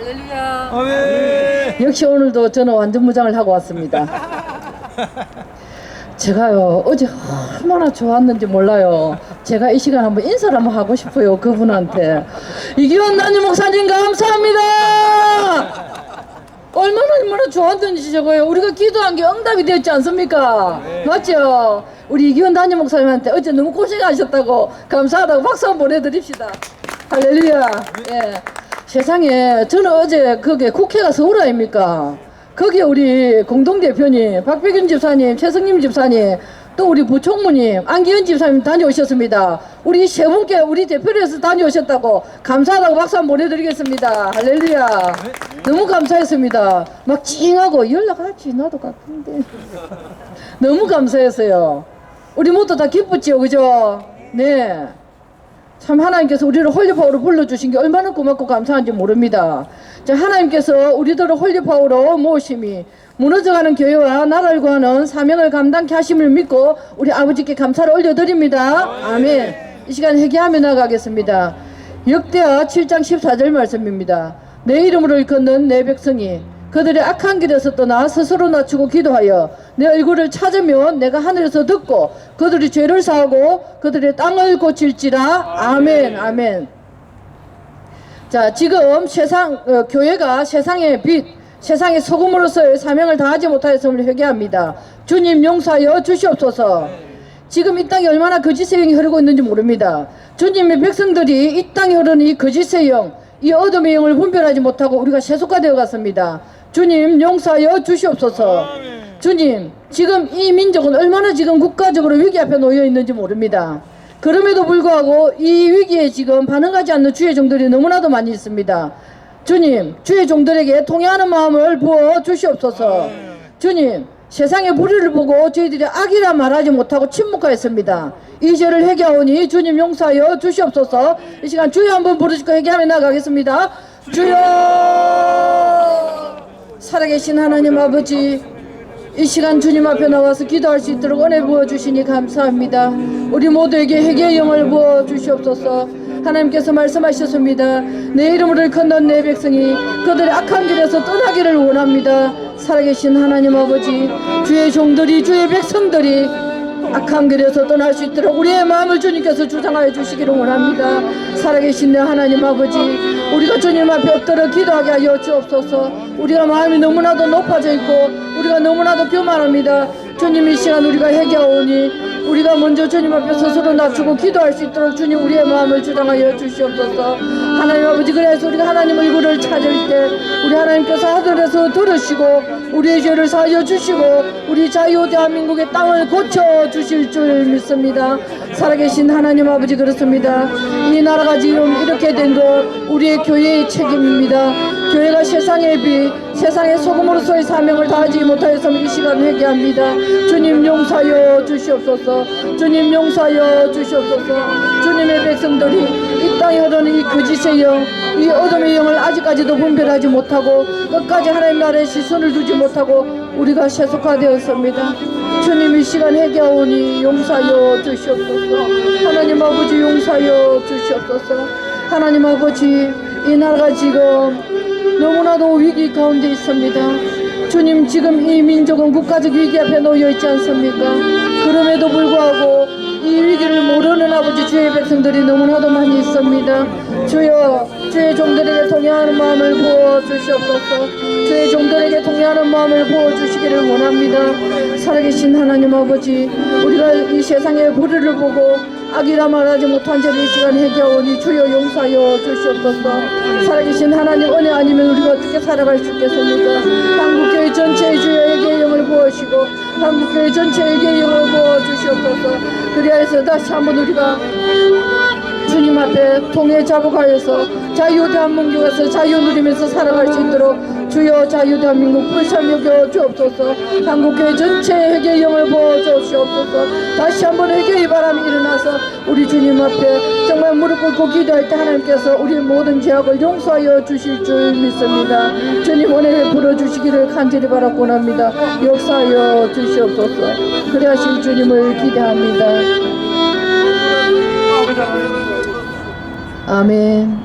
할렐루야. 아멘. 역시 오늘도 저는 완전 무장을 하고 왔습니다. 제가요 어제 얼마나 좋았는지 몰라요. 제가 이 시간 한번 인사를 한번 하고 싶어요 그분한테. 이기원 남님 목사님 감사합니다. 얼마나 얼마나 좋았는지 저거요. 우리가 기도한 게 응답이 되었지 않습니까? 맞죠? 우리 이기원 담임 목사님한테 어제 너무 고생하셨다고 감사하다고 박수 한번 보내드립시다. 할렐루야. 예. 세상에 저는 어제 그게 국회가 서울 아닙니까? 거기에 우리 공동대표님, 박백윤 집사님, 최성님 집사님, 또 우리 부총무님, 안기현 집사님 다녀오셨습니다. 우리 세 분께 우리 대표로서 다녀오셨다고 감사하다고 박수 한번 보내드리겠습니다. 할렐루야. 너무 감사했습니다. 막 찡하고 연락할지 나도 같은데. 너무 감사했어요. 우리 모두 다 기쁘지요, 그죠? 네. 참 하나님께서 우리를 홀리파워로 불러주신 게 얼마나 고맙고 감사한지 모릅니다. 자, 하나님께서 우리들을 홀리파워로 모심이 무너져가는 교회와 나라를 구하는 사명을 감당케 하심을 믿고 우리 아버지께 감사를 올려드립니다. 아멘. 이 시간 회개하며 나가겠습니다. 역대하 7장 14절 말씀입니다. 내 이름으로 일컫는 내 백성이 그들의 악한 길에서 떠나 스스로 낮추고 기도하여 내 얼굴을 찾으면 내가 하늘에서 듣고 그들이 죄를 사하고 그들의 땅을 고칠지라. 아멘 아멘. 자 지금 세상 어, 교회가 세상의 빛 세상의 소금으로서의 사명을 다하지 못하였음을 회개합니다. 주님 용서하여 주시옵소서. 지금 이 땅에 얼마나 거짓의 영이 흐르고 있는지 모릅니다. 주님의 백성들이 이 땅에 흐르는 이 거짓의 영, 이 어둠의 영을 분별하지 못하고 우리가 세속화되어 갔습니다. 주님 용서하여 주시옵소서. 주님 지금 이 민족은 얼마나 지금 국가적으로 위기 앞에 놓여 있는지 모릅니다. 그럼에도 불구하고 이 위기에 지금 반응하지 않는 주의 종들이 너무나도 많이 있습니다. 주님 주의 종들에게 통해하는 마음을 부어 주시옵소서. 주님 세상의 불의를 보고 저희들이 악이라 말하지 못하고 침묵하였습니다. 이 죄를 회개하오니 주님 용서하여 주시옵소서. 이 시간 주여 한번 부르시고 회개하며 나가겠습니다. 주여 살아계신 하나님 아버지 이 시간 주님 앞에 나와서 기도할 수 있도록 은혜 부어 주시니 감사합니다. 우리 모두에게 회개의 영을 부어 주시옵소서. 하나님께서 말씀하셨습니다. 내 이름을 건넌 내 백성이 그들의 악한 길에서 떠나기를 원합니다. 살아계신 하나님 아버지, 주의 종들이 주의 백성들이 악한 길에서 떠날 수 있도록 우리의 마음을 주님께서 주장하여 주시기를 원합니다. 살아계신 내 하나님 아버지, 우리가 주님 앞에 엎드려 기도하게 하여 주옵소서. 우리가 마음이 너무나도 높아져 있고 우리가 너무나도 교만합니다. 주님 이 시간 우리가 회개하오니 우리가 먼저 주님 앞에 스스로 낮추고 기도할 수 있도록 주님 우리의 마음을 주장하여 주시옵소서. 하나님 아버지 그래서 우리가 하나님 얼굴을 찾을 때 우리 하나님께서 하늘에서 들으시고 우리의 죄를 사하여 주시고 우리 자유 대한민국의 땅을 고쳐 주실 줄 믿습니다. 살아계신 하나님 아버지 그렇습니다. 이 나라가 지금 이렇게 된것 우리의 교회의 책임입니다. 교회가 세상의 빛, 세상의 소금으로서의 사명을 다하지 못하여서 이 시간 회개합니다. 주님 용서하여 주시옵소서. 주님 용서하여 주시옵소서. 주님의 백성들이 이 땅에 흐르는 이 거짓의 영, 이 어둠의 영을 아직까지도 분별하지 못하고 끝까지 하나님 나라에 시선을 두지 못하고 우리가 세속화되었습니다. 주님 이 시간 회개하오니 용서하여 주시옵소서. 하나님 아버지 용서하여 주시옵소서. 하나님 아버지 이 나라가 지금 너무나도 위기 가운데 있습니다. 주님 지금 이 민족은 국가적 위기 앞에 놓여 있지 않습니까? 그럼에도 불구하고 주의 백성들이 너무나도 많이 있습니다. 주여 주의 종들에게 통해하는 마음을 부어 주시옵소서. 주의 종들에게 통해하는 마음을 부어 주시기를 원합니다. 살아계신 하나님 아버지 우리가 이 세상의 불의를 보고 악이라 말하지 못한 죄를 이 시간 해결하오니 주여 용서하여 주시옵소서 살아계신 하나님 은혜 아니면 우리가 어떻게 살아갈 수 있겠습니까 한국교회 전체의 주여 에게 영을 부으시고 한국 교회 전체에게 영을 부어 주시옵소서. 그리하여서 다시 한번 우리가 주님 앞에 통해 자복하여서 자유 대한민국에서 자유 누리면서 살아갈 수 있도록 주여 자유 대한민국 불쌍히 여겨 주옵소서. 한국교회 전체 회개 영을 부어 주시옵소서. 다시 한번 회개의 바람이 일어나서 우리 주님 앞에 정말 무릎 꿇고 기도할 때 하나님께서 우리 모든 죄악을 용서하여 주실 줄 믿습니다. 주님 은혜를 부어주시기를 간절히 바라고 합니다. 역사하여 주시옵소서. 그리하실 주님을 기대합니다 아멘